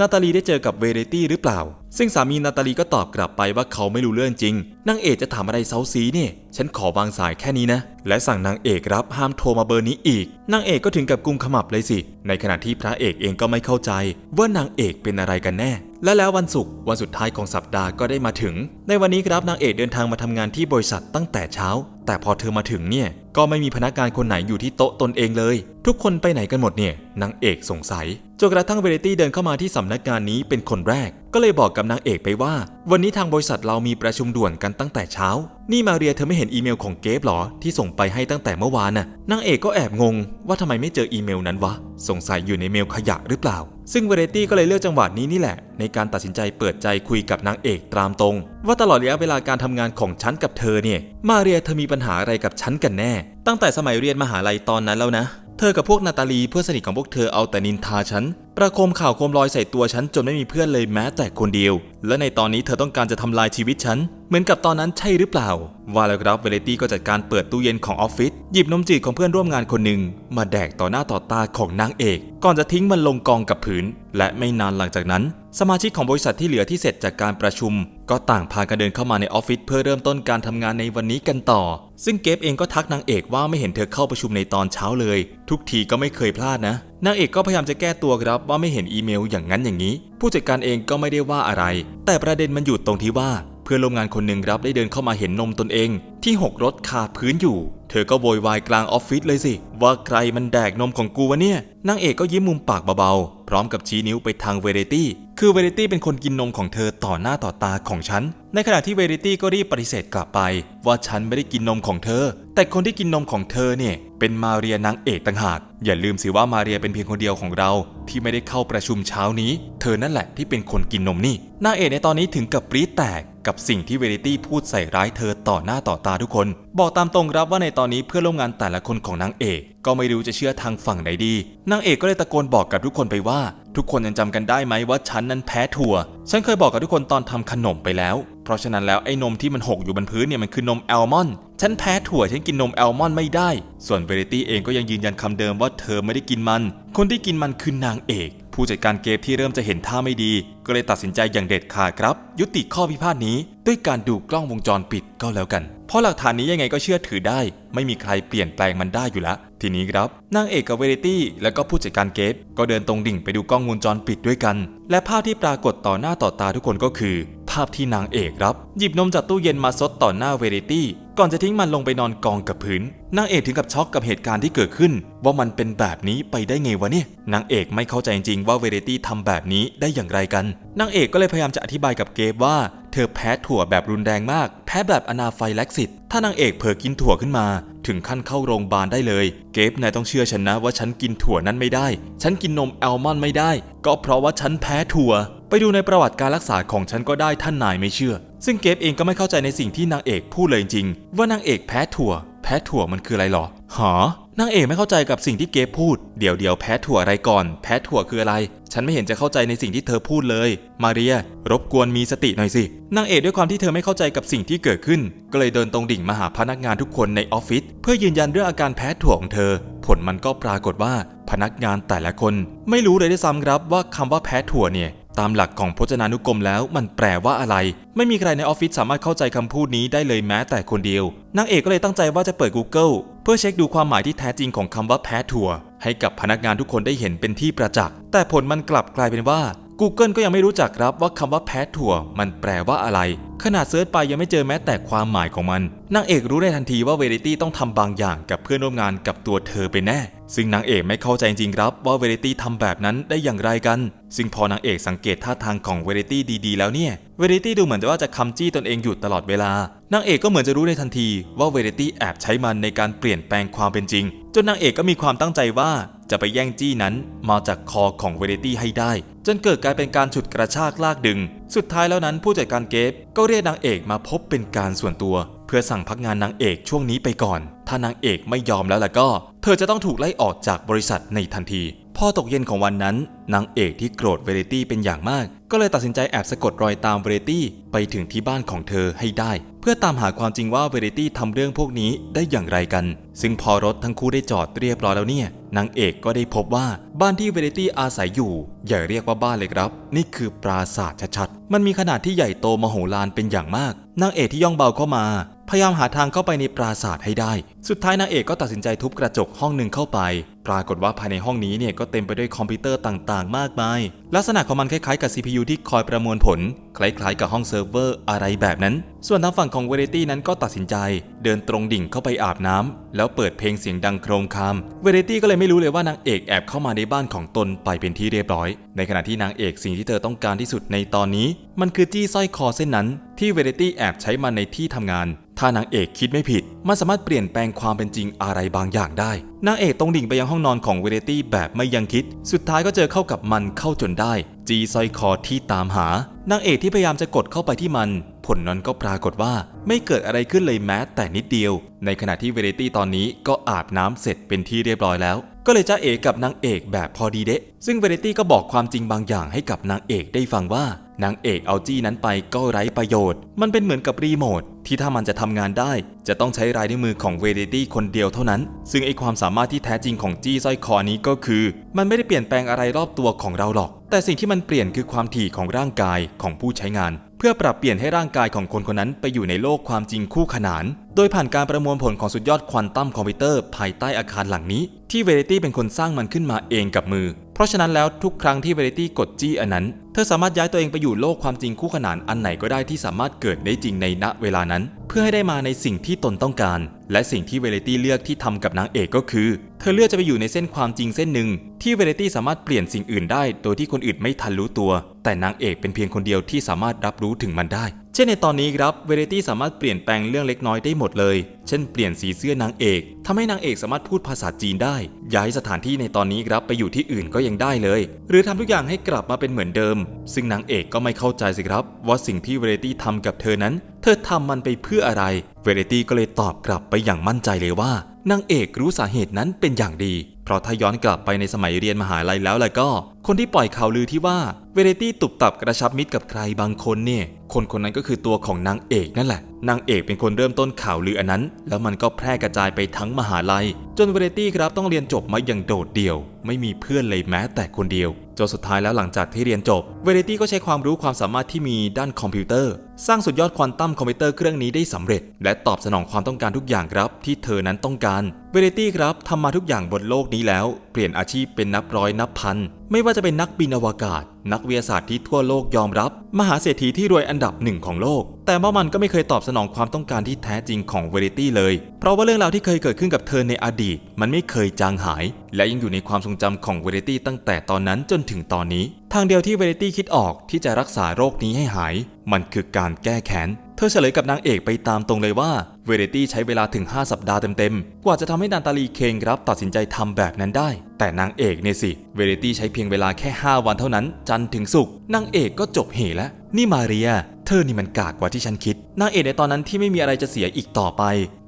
นาตาลีได้เจอกับเวเรตี้หรือเปล่า ซึ่งสามีนาตาลีก็ตอบกลับไปว่าเขาไม่รู้เรื่องจริงนางเอกจะถามอะไรเซาซีเนี่ย ฉันขอวางสายแค่นี้นะ และสั่งนางางเอกรับห้ามโทรมาเบอร์นี้อีกนางเอกก็ถึงกับกุมขมับเลยสิ ในขณะที่พระเอกเองก็ไม่เข้าใจว่านางเอกเป็นอะไรกันแน่ และแล้ววันศุกร์วันสุดท้ายของสัปดาห์ก็ได้มาถึง ในวันนี้ครับนางเอกเดินทางมาทำงานที่บริษัทตั้งแต่เช้า แต่พอเธอมาถึงเนี่ยก็ไม่มีพนักงานคนไหนอยู่ที่โต๊ะตนเองเลย ทุกคนไปไหนกันหมดเนี่ยนางเอกสงสัยจนกระทั่งเวเรตี้เดินเข้ามาที่สำนักงานนี้เป็นคนแรก ก็เลยบอกกับนางเอกไปว่า วันนี้ทางบริษัทเรามีประชุมด่วนกันตั้งแต่เช้า นี่มาเรียเธอไม่เห็นอีเมลของเกฟหรอที่ส่งไปให้ตั้งแต่เมื่อวานน่ะนางเอกก็แอบงงว่าทำไมไม่เจออีเมลนั้นวะสงสัยอยู่ในเมลขยะหรือเปล่า ซึ่งเวเรตี้ก็เลยเลือกจังหวะนี้นี่แหละ ในการตัดสินใจเปิดใจคุยกับนางเอกตามตรง ว่าตลอดระยะเวลาการทำงานของฉันกับเธอเนี่ย มาเรียเธอมีปัญหาอะไรกับฉันกันแน่ ตั้งแต่สมัยเรียนมหาลัยตอนนั้นแล้วนะ เธอกับพวกนาตาลีเพื่อนสนิทของพวกเธอเอาแต่นินทาฉัน ประโคมข่าวโคมลอยใส่ตัวฉันจนไม่มีเพื่อนเลยแม้แต่คนเดียว และในตอนนี้เธอต้องการจะทำลายชีวิตฉัน เหมือนกับตอนนั้นใช่หรือเปล่า ว่าแล้วครับเวเลตี้ก็จัดการเปิดตู้เย็นของออฟฟิศหยิบนมจืดของเพื่อนร่วมงานคนหนึ่งมาแดกต่อหน้าต่อตาของนางเอก ก่อนจะทิ้งมันลงกองกับผืน และไม่นานหลังจากนั้น สมาชิกของบริษัทที่เหลือที่เสร็จจากการประชุม ก็ต่างพากันเดินเข้ามาในออฟฟิศเพื่อเริ่มต้นการทำงานในวันนี้กันต่อ ซึ่งเกฟเองก็ทักนางเอกว่าไม่เห็นเธอเข้าประชุมในตอนเช้าเลย ทุกทีก็ไม่เคยพลาดนะนางเอกก็พยายามจะแก้ตัวครับว่าไม่เห็นอีเมลอย่างนั้นอย่างนี้ ผู้จัดการเองก็ไม่ได้ว่าอะไร แต่ประเด็นมันอยู่ตรงที่ว่า เพื่อนร่วมงานคนหนึ่งครับได้เดินเข้ามาเห็นนมตนเอง ที่หกรถคาพื้นอยู่ เธอก็โวยวายกลางออฟฟิศเลยสิ ว่าใครมันแดกนมของกูวะเนี่ยนางเอกก็ยิ้มมุมปากเบาๆพร้อมกับชี้นิ้วไปทางเวเรตี้คือเวเรตี้เป็นคนกินนมของเธอต่อหน้าต่อตาของฉัน ในขณะที่เวเรตี้ก็รีบปฏิเสธกลับไป ว่าฉันไม่ได้กินนมของเธอ แต่คนที่กินนมของเธอเนี่ย เป็นมาเรียนางเอกต่างหาก อย่าลืมสิว่ามาเรียเป็นเพียงคนเดียวของเราที่ไม่ได้เข้าประชุมเช้านี้ เธอนั่นแหละที่เป็นคนกินนมนี่ นางเอกในตอนนี้ถึงกับปรี๊ดแตกกับสิ่งที่เวเรตี้พูดใส่ร้ายเธอต่อหน้าต่อตาทุกคน บอกตามตรงครับว่าในตอนนี้เพื่อนร่วมงานแต่ละคนของนางเอก ก็ไม่รู้จะเชื่อทางฝั่งไหนดี นางเอกก็เลยตะโกนบอกกับทุกคนไปว่า ทุกคนยังจำกันได้ไหมว่าฉันนั้นแพ้ถั่ว ฉันเคยบอกกับทุกคนตอนทำขนมไปแล้ว เพราะฉะนั้นแล้วไอ้นมที่มันหกอยู่บนพื้นเนี่ยมันคือนมแอลมอนด์ฉันแพ้ถั่วฉันกินนมแอลมอนด์ไม่ได้ ส่วนเวเรตี้เองก็ยังยืนยันคำเดิมว่าเธอไม่ได้กินมัน คนที่กินมันคือนางเอก ผู้จัดการเกมที่เริ่มจะเห็นท่าไม่ดี ก็เลยตัดสินใจอย่างเด็ดขาดครับ ยุติข้อพิพาทนี้ ด้วยการดูกล้องวงจรปิดก็แล้วกัน เพราะหลักฐานนี้ยังไงก็เชื่อถือได้ ไม่มีใครเปลี่ยนแปลงมันได้อยู่แล้วทีนี้ครับนางเอกกับเวเรตี้และก็ผู้จัดการเกฟก็เดินตรงดิ่งไปดูกล้องวงจรปิดด้วยกัน และภาพที่ปรากฏต่อหน้าต่อตาทุกคนก็คือาพที่นางเอกครับ หยิบนมจากตู้เย็นมาซดต่อหน้าเวเรตี้ ก่อนจะทิ้งมันลงไปนอนกองกับพื้น นางเอกถึงกับช็อกกับเหตุการณ์ที่เกิดขึ้น ว่ามันเป็นแบบนี้ไปได้ไงวะเนี่ย นางเอกไม่เข้าใจจริงๆว่าเวเรตี้ทำแบบนี้ได้อย่างไรกัน นางเอกก็เลยพยายามจะอธิบายกับเกฟว่าเธอแพ้ถั่วแบบรุนแรงมาก แพ้แบบอนาไฟแล็กซิสถ้านางเอกเผลอกินถั่วขึ้นมา ถึงขั้นเข้าโรงพยาบาลได้เลย เกฟนายต้องเชื่อฉันนะว่าฉันกินถั่วนั้นไม่ได้ ฉันกินนมแอลมอนด์ไม่ได้ ก็เพราะว่าฉันแพ้ถั่ว ไปดูในประวัติการรักษาของฉันก็ได้ท่านนายไม่เชื่อ ซึ่งเกฟเองก็ไม่เข้าใจในสิ่งที่นางเอกพูดเลยจริงว่านางเอกแพ้ถั่ว แพ้ถั่วมันคืออะไรหรอ หอนางเอกไม่เข้าใจกับสิ่งที่เกฟพูด เดี๋ยวเดี๋ยวแพ้ถั่วอะไรก่อน แพ้ถั่วคืออะไร ฉันไม่เห็นจะเข้าใจในสิ่งที่เธอพูดเลย มาเรีย รบกวนมีสติหน่อยสิ นางเอกด้วยความที่เธอไม่เข้าใจกับสิ่งที่เกิดขึ้น ก็เลยเดินตรงดิ่งมาหาพนักงานทุกคนในออฟฟิศเพื่อยืนยันเรื่องอาการแพ้ถั่วของเธอ ผลมันก็ปรากฏว่าพนักงานแต่ละคน ไม่รู้เลยด้วยซ้ำครับว่าคำว่าแพ้ถั่วเนี่ย ตามหลักของพจนานุกรมแล้วมันแปลว่าอะไร ไม่มีใครในออฟฟิศสามารถเข้าใจคำพูดนี้ได้เลยแม้แต่คนเดียวนางเอกก็เลยตั้งใจว่าจะเปิด Google เพื่อเช็คดูความหมายที่แท้จริงของคำว่าแพ้ถั่วให้กับพนักงานทุกคนได้เห็นเป็นที่ประจักษ์แต่ผลมันกลับกลายเป็นว่า Google ก็ยังไม่รู้จักครับว่าคำว่าแพ้ถั่วมันแปลว่าอะไร ขนาดเซิร์ชไปยังไม่เจอแม้แต่ความหมายของมันนางเอกรู้ในทันทีว่าเวริตี้ต้องทำบางอย่างกับเพื่อนร่วมงานกับตัวเธอไปแน่ ซึ่งนางเอกไม่เข้าใจจริงครับว่าเวเรตี้ทำแบบนั้นได้อย่างไรกัน ซึ่งพอนางเอกสังเกตท่าทางของเวเรตี้ดีๆแล้วเนี่ย เวเรตี้ดูเหมือนจะว่าจะคำจี้ตนเองอยู่ตลอดเวลา นางเอกก็เหมือนจะรู้ในทันทีว่าเวเรตี้แอบใช้มันในการเปลี่ยนแปลงความเป็นจริง จนนางเอกก็มีความตั้งใจว่าจะไปแย่งจี้นั้นมาจากคอของเวเรตี้ให้ได้ จนเกิดกลายเป็นการฉุดกระชากลากดึง สุดท้ายแล้วนั้นผู้จัดการเกฟก็เรียกนางเอกมาพบเป็นการส่วนตัว เพื่อสั่งพักงานนางเอกช่วงนี้ไปก่อน ถ้านางเอกไม่ยอมแล้วล่ะก็ เธอจะต้องถูกไล่ออกจากบริษัทในทันที พอตกเย็นของวันนั้น นางเอกที่โกรธเวเรตี้เป็นอย่างมาก ก็เลยตัดสินใจแอบสะกดรอยตามเวเรตี้ไปถึงที่บ้านของเธอให้ได้ เพื่อตามหาความจริงว่าเวเรตี้ทำเรื่องพวกนี้ได้อย่างไรกัน ซึ่งพอรถทั้งคู่ได้จอดเรียบร้อยแล้วเนี่ย นางเอกก็ได้พบว่าบ้านที่เวเรตี้อาศัยอยู่ อย่าเรียกว่าบ้านเลยครับ นี่คือปราสาทชัดๆ มันมีขนาดที่ใหญ่โตมโหฬารเป็นอย่างมาก นางเอกที่ย่องเบาเข้ามา พยายามหาทางเข้าไปในปราสาทให้ได้ สุดท้ายนางเอกก็ตัดสินใจทุบกระจกห้องหนึ่งเข้าไป ปรากฏว่าภายในห้องนี้เนี่ยก็เต็มไปด้วยคอมพิวเตอร์ต่างๆ มากมาย ลักษณะของมันคล้ายๆกับ CPU ที่คอยประมวลผล คล้ายๆกับห้องเซิร์ฟเวอร์อะไรแบบนั้น ส่วนทางฝั่งของเวเรตี้นั้นก็ตัดสินใจ เดินตรงดิ่งเข้าไปอาบน้ำแล้วเปิดเพลงเสียงดังโครมคามเวเรตี้ก็เลยไม่รู้เลยว่านางเอกแอบเข้ามาในบ้านของตนไปเป็นที่เรียบร้อย ในขณะที่นางเอกสิ่งที่เธอต้องการที่สุดในตอนนี้ มันคือจี้สร้อยคอเส้นนั้น ที่เวเรตี้แอบใช้มาในที่ทำงานถ้านางเอกคิดไม่ผิด มันสามารถเปลี่ยนแปลงความเป็นจริงอะไรบางอย่างได้ นางเอกตรงดิ่งไปยังห้องนอนของเวเรตี้แบบไม่ยังคิด สุดท้ายก็เจอเข้ากับมันเข้าจนได้ จีสร้อยคอที่ตามหา นางเอกที่พยายามจะกดเข้าไปที่มัน ผลนั้นก็ปรากฏว่าไม่เกิดอะไรขึ้นเลยแม้แต่นิดเดียว ในขณะที่เวเรตี้ตอนนี้ก็อาบน้ำเสร็จเป็นที่เรียบร้อยแล้ว ก็เลยจ้าเอกกับนางเอกแบบพอดีเดะซึ่งเวเรตี้ก็บอกความจริงบางอย่างให้กับนางเอกได้ฟังว่า นางเอกเอาจี้นั้นไปก็ไร้ประโยชน์ มันเป็นเหมือนกับรีโมทที่ถ้ามันจะทำงานได้ จะต้องใช้ลายนิ้วมือของเวเรตี้คนเดียวเท่านั้น ซึ่งไอความสามารถที่แท้จริงของจี้สร้อยคอนี้ก็คือ มันไม่ได้เปลี่ยนแปลงอะไรรอบตัวของเราหรอก แต่สิ่งที่มันเปลี่ยนคือความถี่ของร่างกายของผู้ใช้งาน เพื่อปรับเปลี่ยนให้ร่างกายของคนคนนั้นไปอยู่ในโลกความจริงคู่ขนาน โดยผ่านการประมวลผลของสุดยอดควอนตัมคอมพิวเตอร์ภายใต้อาคารหลังนี้ ที่เวเรตี้เป็นคนสร้างมันขึ้นมาเองกับมือ เพราะฉะนั้นแล้วทุกครั้งที่เวเรตี้กดจี้อันนั้น เธอสามารถย้ายตัวเองไปอยู่โลกความจริงคู่ขนานอันไหนก็ได้ที่สามารถเกิดได้จริงในณเวลานั้น เพื่อให้ได้มาในสิ่งที่ตนต้องการ และสิ่งที่เวเรตี้เลือกที่ทำกับนางเอกก็คือ เธอเลือกจะไปอยู่ในเส้นความจริงเส้นหนึ่ง ที่เวเรตี้สามารถเปลี่ยนสิ่งอื่นได้ โดยที่คนอื่นไม่ทันรู้ตัว แต่นางเอกเป็นเพียงคนเดียวที่สามารถรับรู้ถึงมันได้ เช่นในตอนนี้ครับเวเรตี้สามารถเปลี่ยนแปลงเรื่องเล็กน้อยได้หมดเลย เช่น เปลี่ยนสีเสื้อนางเอกทำให้นางเอกสามารถพูดภาษาจีนได้ ย้ายสถานที่ในตอนนี้ครับไปอยู่ที่อื่นก็ยังได้เลย หรือทำทุกอย่างให้กลับมาเป็นเหมือนเดิมซึ่งนางเอกก็ไม่เข้าใจสิครับ ว่าสิ่งที่เวเรตี้ทำกับเธอนั้น เธอทำมันไปเพื่ออะไร เวเรตี้ก็เลยตอบกลับไปอย่างมั่นใจเลยว่านางเอกรู้สาเหตุนั้นเป็นอย่างดี เพราะถ้าย้อนกลับไปในสมัยเรียนมหาลัยแล้วล่ะก็ คนที่ปล่อยข่าวลือที่ว่าเวเรตี้ตุบตับกระชับมิตรกับใครบางคนเนี่ย คนคนนั้นก็คือตัวของนางเอกนั่นแหละ นางเอกเป็นคนเริ่มต้นข่าวลืออันนั้น แล้วมันก็แพร่กระจายไปทั้งมหาลัย จนเวเรตี้ครับต้องเรียนจบมาอย่างโดดเดี่ยว ไม่มีเพื่อนเลยแม้แต่คนเดียว จนสุดท้ายแล้วหลังจากที่เรียนจบ เวเรตี้ก็ใช้ความรู้ความสามารถที่มีด้านคอมพิวเตอร์ สร้างสุดยอดควอนตัมคอมพิวเตอร์เครื่องนี้ได้สำเร็จ และตอบสนองความต้องการทุกอย่างครับ ที่เธอนั้นต้องการ เวเรตี้ครับทำมาทุกอย่างบนโลกนี้แล้ว เปลี่ยนอาชีพเป็นนับร้อยนับพันไม่ว่าจะเป็นนักบินอวกาศ นักวิทยาศาสตร์ที่ทั่วโลกยอมรับ มหาเศรษฐีที่รวยอันดับหนึ่งของโลก แต่ว่ามันก็ไม่เคยตอบสนองความต้องการที่แท้จริงของเวเรตี้เลย เพราะว่าเรื่องราวที่เคยเกิดขึ้นกับเธอในอดีต มันไม่เคยจางหาย และยังอยู่ในความทรงจำของเวเรตี้ตั้งแต่ตอนนั้นจนถึงตอนนี้ ทางเดียวที่เวเรตี้คิดออกที่จะรักษาโรคนี้ให้หาย มันคือการแก้แค้น เธอเฉลยกับนางเอกไปตามตรงเลยว่า เวเรตี้ใช้เวลาถึง 5 สัปดาห์เต็มๆ กว่าจะทำให้นาตาลีเคงรับตัดสินใจทำแบบนั้นได้ แต่นางเอกเนี่ยสิ เวเรตี้ใช้เพียงเวลาแค่ 5 วันเท่านั้น จันถึงศุกนางเอกก็จบเหแล้ว นี่มาเรีย เธอนี่มันกากกว่าที่ฉันคิด นางเอกในตอนนั้นที่ไม่มีอะไรจะเสียอีกต่อไป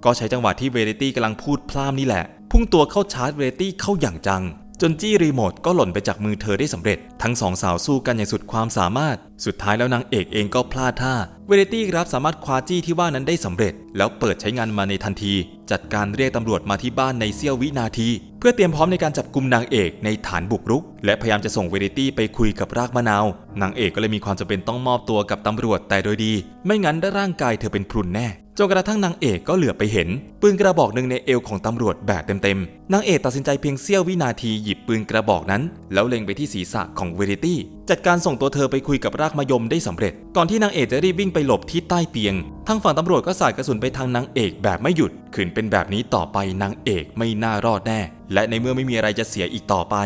ก็ใช้จังหวะที่เวเรตี้กำลังพูดพล่ามนี่แหละ พุ่งตัวเข้าชาร์จเวเรตี้เข้าอย่างจังจนจี้รีโมทก็หล่นไปจากมือเธอได้สำเร็จ ทั้งสองสาวสู้กันอย่างสุดความสามารถ สุดท้ายแล้วนางเอกเองก็พลาดท่า เวเรตี้ครับสามารถคว้าจี้ที่ว่านั้นได้สำเร็จ แล้วเปิดใช้งานมาในทันที จัดการเรียกตำรวจมาที่บ้านในเสี้ยววินาที เพื่อเตรียมพร้อมในการจับกลุ่มนางเอกในฐานบุกรุก และพยายามจะส่งเวเรตี้ไปคุยกับรากมะนาวนางเอกก็เลยมีความจำเป็นต้องมอบตัวกับตำรวจแต่โดยดี ไม่งั้นร่างกายเธอเป็นพรุนแน่ จนกระทั่งนางเอกก็เหลือบไปเห็น ปืนกระบอกหนึ่งในเอวของตำรวจแบบเต็มๆ นางเอกตัดสินใจเพียงเสี้ยววินาทีหยิบปืนกระบอกนั้น แล้วเล็งไปที่ศีรษะของเวริตี้จัดการส่งตัวเธอไปคุยกับรากมยมได้สำเร็จ ก่อนที่นางเอกจะรีบวิ่งไปหลบที่ใต้เตียง ทางฝั่งตำรวจก็สาดกระสุนไปทางนางเอกแบบไม่หยุดขืนเป็นแบบนี้ต่อไปนางเอกไม่น่ารอดแน่ และในเมื่อไม่มีอะไรจะเสียอีกต่อไป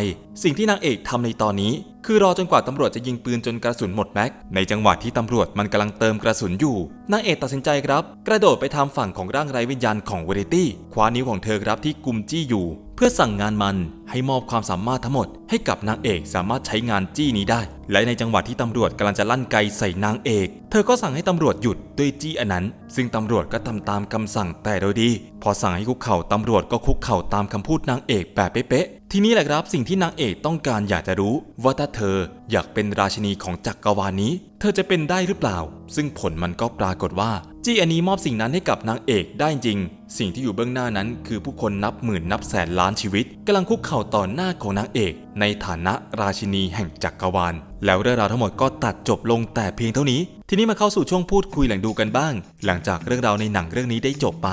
สิ่งที่นางเอกทำในตอนนี้ คือรอจนกว่าตำรวจจะยิงปืนจนกระสุนหมดแม็ก ในจังหวะที่ตำรวจมันกำลังเติมกระสุนอยู่ นางเอกตัดสินใจครับ กระโดดไปทางฝั่งของร่างไร้วิญญาณของเวเรตี้ คว้านิ้วของเธอครับที่กุมจี้อยู่เพื่อสั่งงานมันให้มอบความสามารถทั้งหมด ให้กับนางเอกสามารถใช้งานจี้นี้ได้ และในจังหวะที่ตำรวจกำลังจะลั่นไกใส่นางเอก เธอก็สั่งให้ตำรวจหยุดด้วยจี้อันนั้น ซึ่งตำรวจก็ทำตามคำสั่งแต่โดยดี พอสั่งให้คุกเข่าตำรวจก็คุกเข่าตามคำพูดนางเอกแบบเป๊ะๆทีนี้แหละครับสิ่งที่นางเอกต้องการอยากจะรู้ว่าถ้าเธอ อยากเป็นราชินีของจักรวาลนี้ เธอจะเป็นได้หรือเปล่า ซึ่งผลมันก็ปรากฏว่า จี้อันนี้มอบสิ่งนั้นให้กับนางเอกได้จริง สิ่งที่อยู่เบื้องหน้านั้นคือผู้คนนับหมื่นนับแสนล้านชีวิตกำลังคุกเข่าต่อหน้าของนางเอกในฐานะราชินีแห่งจักรวาล แล้วเรื่องราวทั้งหมดก็ตัดจบลงแต่เพียงเท่านี้ ทีนี้มาเข้าสู่ช่วงพูดคุยหลังดูกันบ้าง หลังจากเรื่องราวในหนังเรื่องนี้ได้จบไป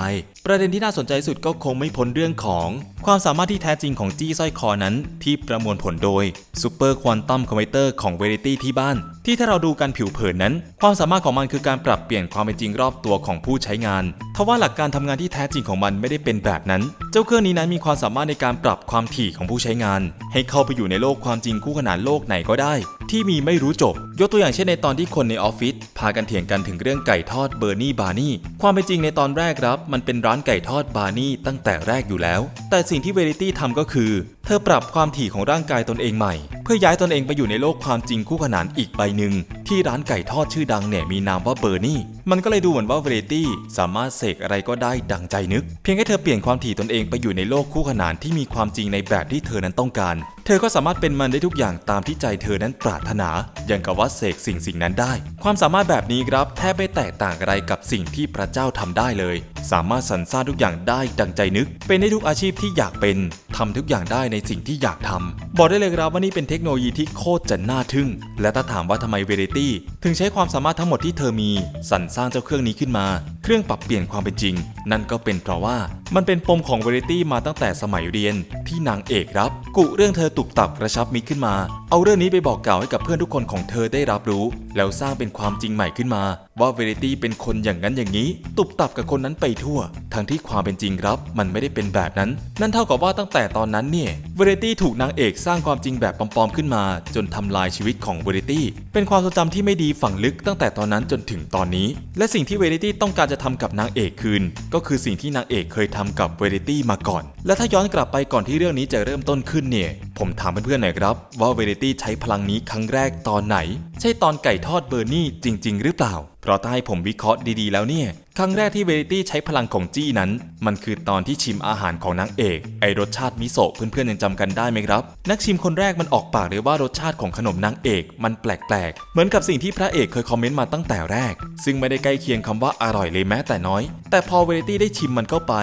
ประเด็นที่น่าสนใจสุดก็คงไม่พ้นเรื่องของ ความสามารถที่แท้จริงของจี้สร้อยคอนั้น ที่ประมวลผลโดย Super Quantum Converter ของ Verity ที่บ้าน ที่ถ้าเราดูกันผิวเผินนั้น ความสามารถของมันคือการปรับเปลี่ยนความเป็นจริงรอบตัวของผู้ใช้งานทว่าหลักการทำงานที่แท้จริงของมันไม่ได้เป็นแบบนั้น เจ้าเครื่องนี้นั้นมีความสามารถในการปรับความถี่ของผู้ใช้งาน ให้เข้าไปอยู่ในโลกความจริงคู่ขนานโลกไหนก็ได้ ที่มีไม่รู้จบ ยกตัวอย่างเช่นในตอนที่คนในออฟฟิศพากันเถียงกันถึงเรื่องไก่ทอดเบอร์นี่บาร์นี่ความเป็นจริงในตอนแรกครับ มันเป็นร้านไก่ทอดบาร์นี่ตั้งแต่แรกอยู่แล้ว แต่สิ่งที่เวริตี้ทำก็คือเธอปรับความถี่ของร่างกายตนเองใหม่ เพื่อย้ายตนเองไปอยู่ในโลกความจริงคู่ขนานอีกใบหนึ่ง ที่ร้านไก่ทอดชื่อดังเนี่ยมีนามว่าเบอร์นี่มันก็เลยดูเหมือนว่าเวรตี้สามารถเสกอะไรก็ได้ดังใจนึก เพียงแค่เธอเปลี่ยนความถี่ตนเองไปอยู่ในโลกคู่ขนานที่มีความจริงในแบบที่เธอนั้นต้องการ เธอก็สามารถเป็นมันได้ทุกอย่างตามที่ใจเธอนั้นปรารถนาอย่างกับว่าเสกสิ่งสิ่งนั้นได้ ความสามารถแบบนี้ครับแทบไม่แตกต่างอะไรกับสิ่งที่พระเจ้าทำได้เลย สามารถสรรสร้างทุกอย่างได้ดังใจนึก เป็นได้ทุกอาชีพที่อยากเป็นทำทุกอย่างได้ในสิ่งที่อยากทำบอกได้เลยครับว่านี่เป็นเทคโนโลยีที่โคตรจะน่าทึ่ง และถ้าถามว่าทำไมเวเรตี้ถึงใช้ความสามารถทั้งหมดที่เธอมีสรรสร้างเจ้าเครื่องนี้ขึ้นมา รื่องปรับเปลี่ยนความเป็นจริง นั่นก็เป็นเพราะว่ามันเป็นปมของเวเรตี้มาตั้งแต่สมัยเรียน ที่นางเอกรับ กุเรื่องเธอตุกตับกระชับมิขึ้นมา เอาเรื่องนี้ไปบอกกล่าวให้กับเพื่อนทุกคนของเธอได้รับรู้ แล้วสร้างเป็นความจริงใหม่ขึ้นมา ว่าเวเรตี้เป็นคนอย่างนั้นอย่างนี้ ตุบตับกับคนนั้นไปทั่ว ทั้งที่ความเป็นจริงครับ มันไม่ได้เป็นแบบนั้น นั่นเท่ากับว่าตั้งแต่ตอนนั้นเนี่ยเวเรตี้ถูกนางเอกสร้างความจริงแบบปลอมๆขึ้นมา จนทำลายชีวิตของเวเรตี้เป็นความทรงจำที่ไม่ดีฝังลึกตั้งแต่ตอนนั้นจนถึงตอนนี้ และสิ่งที่เวเรตี้ต้องการจะทำกับนางเอกคืน ก็คือสิ่งที่นางเอกเคยทำกับเวอรตี้มาก่อน และถ้าย้อนกลับไปก่อนที่เรื่องนี้จะเริ่มต้นขึ้นเนี่ย ผมถามเพื่อนๆหน่อยครับ ว่าเวอรตี้ใช้พลังนี้ครั้งแรกตอนไหน ใช่ตอนไก่ทอดเบอร์นี่จริง ๆ หรือเปล่า เพราะถ้าให้ผมวิเคราะห์ดีๆแล้วเนี่ย ครั้งแรกที่เวเรตี้ใช้พลังของจี้นั้น มันคือตอนที่ชิมอาหารของนางเอก ไอรสชาติมิโซะเพื่อนๆยังจำกันได้ไหมครับ นักชิมคนแรกมันออกปากเลยว่ารสชาติของขนมนางเอก มันแปลกๆ เหมือนกับสิ่งที่พระเอกเคยคอมเมนต์มาตั้งแต่แรก ซึ่งไม่ได้ใกล้เคียงคำว่าอร่อยเลยแม้แต่น้อย แต่พอเวเรตี้ได้ชิมมันเข้าไป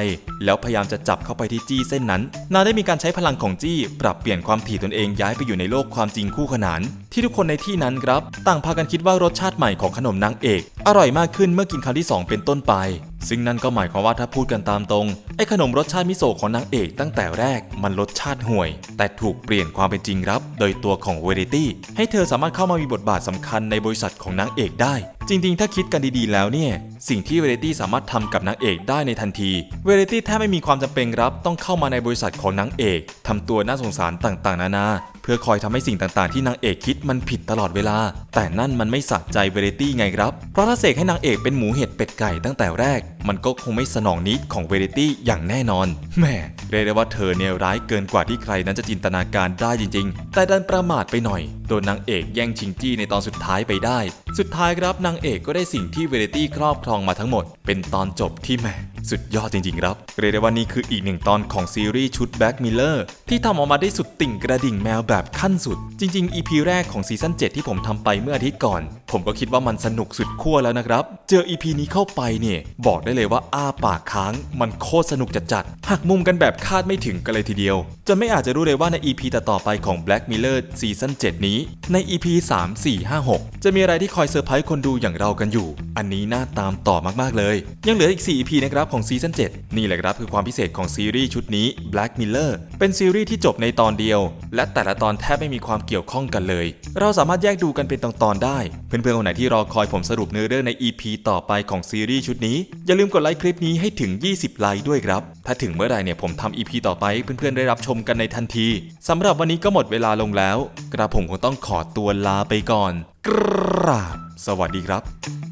แล้วพยายามจะจับเข้าไปที่จี้เส้นนั้นนางได้มีการใช้พลังของจี้ ปรับเปลี่ยนความถี่ตนเองย้ายไปอยู่ในโลกความจริงคู่ขนาน ที่ทุกคนในที่นั้นครับ ต่างพากันคิดว่ารสชาติใหม่ของขนมนางเอก อร่อยมากขึ้นเมื่อกินครั้งที่ 2 เป็นต้นไปซึ่งนั่นก็หมายความว่าถ้าพูดกันตามตรง ไอ้ขนมรสชาติมิโซะของนางเอกตั้งแต่แรกมันรสชาติห่วย แต่ถูกเปลี่ยนความเป็นจริงครับ โดยตัวของเวเรตี้ให้เธอสามารถเข้ามามีบทบาทสำคัญในบริษัทของนางเอกได้ จริงๆ ถ้าคิดกันดีๆแล้วเนี่ย สิ่งที่เวเรตี้สามารถทำกับนางเอกได้ในทันที เวเรตี้แทบไม่มีความจำเป็นครับต้องเข้ามาในบริษัทของนางเอกทำตัวน่าสงสารต่างๆ นานาเพื่อคอยทำให้สิ่งต่างๆที่นางเอกคิดมันผิดตลอดเวลา แต่นั่นมันไม่สะใจเวเรตี้ไงครับ เพราะถ้าเสกให้นางเอกเป็นหมูเห็ดเป็ดไก่ตั้งแต่แรกมันก็คงไม่สนองนิดของเวเรตี้อย่างแน่นอนแหม่เรียกได้ว่าเธอเนี่ยร้ายเกินกว่าที่ใครนั้นจะจินตนาการได้จริง ๆ แต่ดันประมาทไปหน่อย โดนนางเอกแย่งชิงจี้ในตอนสุดท้ายไปได้ สุดท้ายครับนางเอกก็ได้สิ่งที่เวเรตี้ครอบครองมาทั้งหมด เป็นตอนจบที่แหมสุดยอดจริงๆครับ เรียกได้ว่านี่คืออีกหนึ่งตอนของซีรีส์ชุด Black Miller ที่ทำออกมาได้สุดติ่งกระดิ่งแมวแบบขั้นสุด จริง ๆ EP แรกของซีซั่น7ที่ผมทำไปเมื่ออาทิตย์ก่อน ผมก็คิดว่ามันสนุกสุดขั้วแล้วนะครับ เจอ EP นี้เข้าไปเนี่ยบอกได้เลยว่าอ้าปากค้าง มันโคตรสนุกจัดๆหักมุมกันแบบคาดไม่ถึงกันเลยทีเดียวจนไม่อาจจะรู้เลยว่าใน EP ต่อๆไปของ Black Miller ซีซั่น7นี้ใน EP 3 4 5 6 จะมีอะไรที่คอยเซอร์ไพรส์คนดูอย่างเรากันอยู่ อันนี้น่าตามต่อมากๆเลย ยังเหลืออีก 4 EP นะครับของซีซั่น7 นี่แหละครับคือความพิเศษของซีรีส์ชุดนี้ Black Miller เป็นซีรีส์ที่จบในตอนเดียว และแต่ละตอนแทบไม่มีความเกี่ยวข้องกันเลย เราสามารถแยกดูกันเป็นตอนๆได้ เพื่อนๆคนไหนที่รอคอยผมสรุปเนื้อเรื่องใน EP ต่อไปของซีรีส์ชุดนี้ อย่าลืมกดไลค์คลิปนี้ให้ถึง 20 ไลค์ด้วยครับ ถ้าถึงเมื่อไหร่เนี่ยผมทำ EP ต่อไปเพื่อนๆได้รับชมกันในทันทีสำหรับวันนี้ก็หมดเวลาลงแล้ว กระผมคงต้องขอตัวลาไปก่อน กราบ สวัสดีครับ